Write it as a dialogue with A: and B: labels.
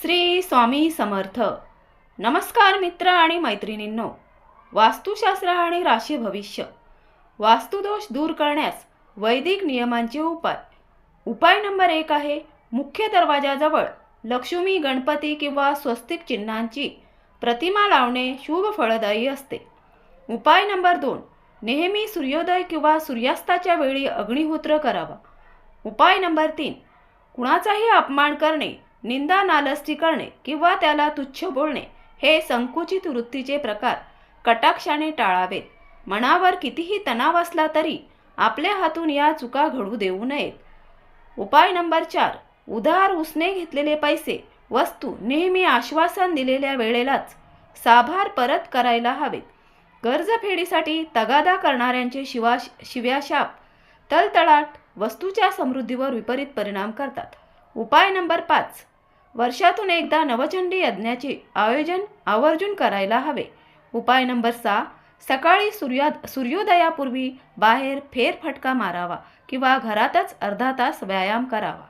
A: श्री स्वामी समर्थ. नमस्कार मित्र आणि मैत्रिणींनो. वास्तुशास्त्र आणि राशी भविष्य. वास्तुदोष दूर करण्यास वैदिक नियमांचे उपाय. उपाय नंबर एक आहे मुख्य दरवाजाजवळ लक्ष्मी गणपती किंवा स्वस्तिक चिन्हांची प्रतिमा लावणे शुभ फळदायी असते. उपाय नंबर दोन नेहमी सूर्योदय किंवा सूर्यास्ताच्या वेळी अग्निहोत्र करावा. उपाय नंबर तीन कुणाचाही अपमान करणे निंदा नालस्ती करणे किंवा त्याला तुच्छ बोलणे हे संकुचित वृत्तीचे प्रकार कटाक्षाने टाळावेत. मनावर कितीही तणाव असला तरी आपल्या हातून या चुका घडू देऊ नयेत. उपाय नंबर चार उधार उसने घेतलेले पैसे वस्तू नेहमी आश्वासन दिलेल्या वेळेलाच साभार परत करायला हवेत. कर्जफेडीसाठी तगादा करणाऱ्यांचे शिवा शिव्याशाप तलतळाट वस्तूच्या समृद्धीवर विपरीत परिणाम करतात. उपाय नंबर पाच वर्षातून एकदा नवचंडी यज्ञाचे आयोजन आवर्जून करायला हवे. उपाय नंबर सहा सकाळी सूर्या सूर्योदयापूर्वी बाहेर फेरफटका मारावा किंवा घरातच अर्धा तास व्यायाम करावा.